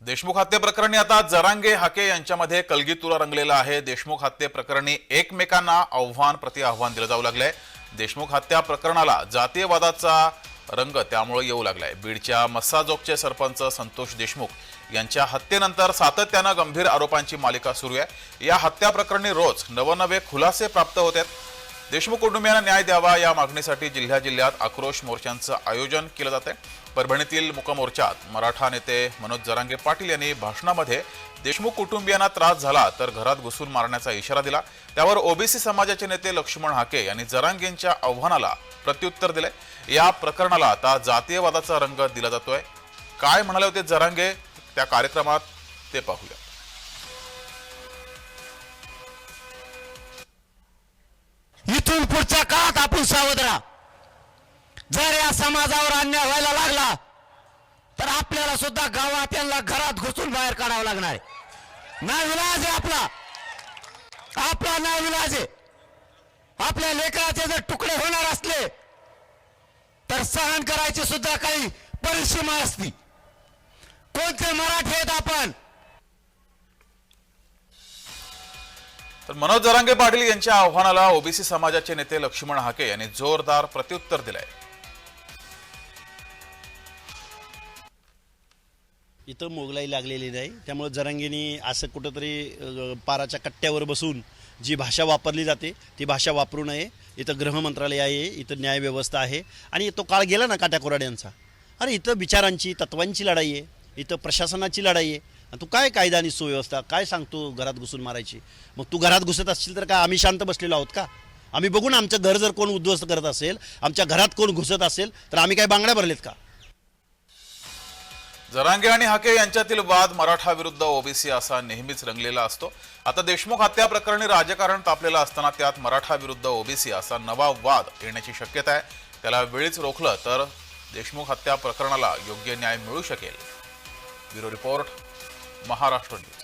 देशमुख हत्येप्रकरणी आता जरांगे हाके यांच्यामध्ये कलगीतुरा रंगलेला आहे. देशमुख हत्ये प्रकरणी एकमेकांना आव्हान प्रति आव्हान दिलं जाऊ लागलंय. देशमुख हत्या प्रकरणाला जातीयवादाचा रंग त्यामुळे येऊ लागलाय. बीडच्या मस्साजोगचे सरपंच संतोष देशमुख यांच्या हत्येनंतर सातत्यानं गंभीर आरोपांची मालिका सुरू आहे. या हत्या प्रकरणी रोज नवनवे खुलासे प्राप्त होत आहेत. देशमुख कुटुंबियांना न्याय द्यावा या मागणीसाठी जिल्ह्या जिल्ह्यात आक्रोश मोर्चांचं आयोजन केलं जात आहे परभणीतील मुकमोर्चात मराठा नेते मनोज जरांगे पाटील यांनी भाषणामध्ये देशमुख कुटुंबियांना त्रास झाला तर घरात घुसून मारण्याचा इशारा दिला. त्यावर ओबीसी समाजाचे नेते लक्ष्मण हाके यांनी जरांगेंच्या आव्हानाला प्रत्युत्तर दिले या प्रकरणाला आता जातीयवादाचा रंग दिला जातोय. काय म्हणाले होते जरांगे? त्या कार्यक्रमात ते पाहूया. आजच्या काळात आपण सावध राहा जर या समाजावर अन्याय व्हायला लागला तर आपल्याला सुद्धा गावात यांना घरात घुसून बाहेर काढावं लागणार आहे. नाविलाज आहे आपला. आपला नाविलाज आहे. आपल्या लेकराचे जर तुकडे होणार असले तर सहन करायची सुद्धा काही परिसीमा असती. कोणते मराठी आहेत आपण? तर मनोज जरांगे पाटील यांच्या आव्हानाला ओबीसी समाजाचे नेते लक्ष्मण हाके यांनी जोरदार प्रत्युत्तर दिलंय. इथं मोगलाई लागलेली नाही. त्यामुळे जरांगीनी असं कुठंतरी पाराच्या कट्ट्यावर बसून जी भाषा वापरली जाते ती भाषा वापरू नये. इथं गृहमंत्रालय आहे इथं न्यायव्यवस्था आहे. आणि तो काळ गेला ना काट्याकोराड्यांचा. अरे इथं विचारांची तत्वांची लढाई आहे. इथं प्रशासनाची लढाई आहे. आणि तू काय कायदा आणि सुव्यवस्था? काय सांगतो घरात घुसून मारायची? मग तू घरात घुसत असशील तर काय आम्ही शांत बसलेलो आहोत का? आम्ही बघून आमचं घर जर कोण उद्ध्वस्त करत असेल आमच्या घरात कोण घुसत असेल तर आम्ही काय बांगड्या भरलेत का? जरांगे आणि हाके यांच्यातील वाद मराठा विरुद्ध ओबीसी असा नेहमीच रंगलेला असतो. आता देशमुख हत्या प्रकरणी राजकारण तापलेलं असताना त्यात मराठा विरुद्ध ओबीसी असा नवा वाद येण्याची शक्यता आहे. त्याला वेळीच रोखलं तर देशमुख हत्या प्रकरणाला योग्य न्याय मिळू शकेल. ब्युरो रिपोर्ट మహారాష్ట్ర నుంచి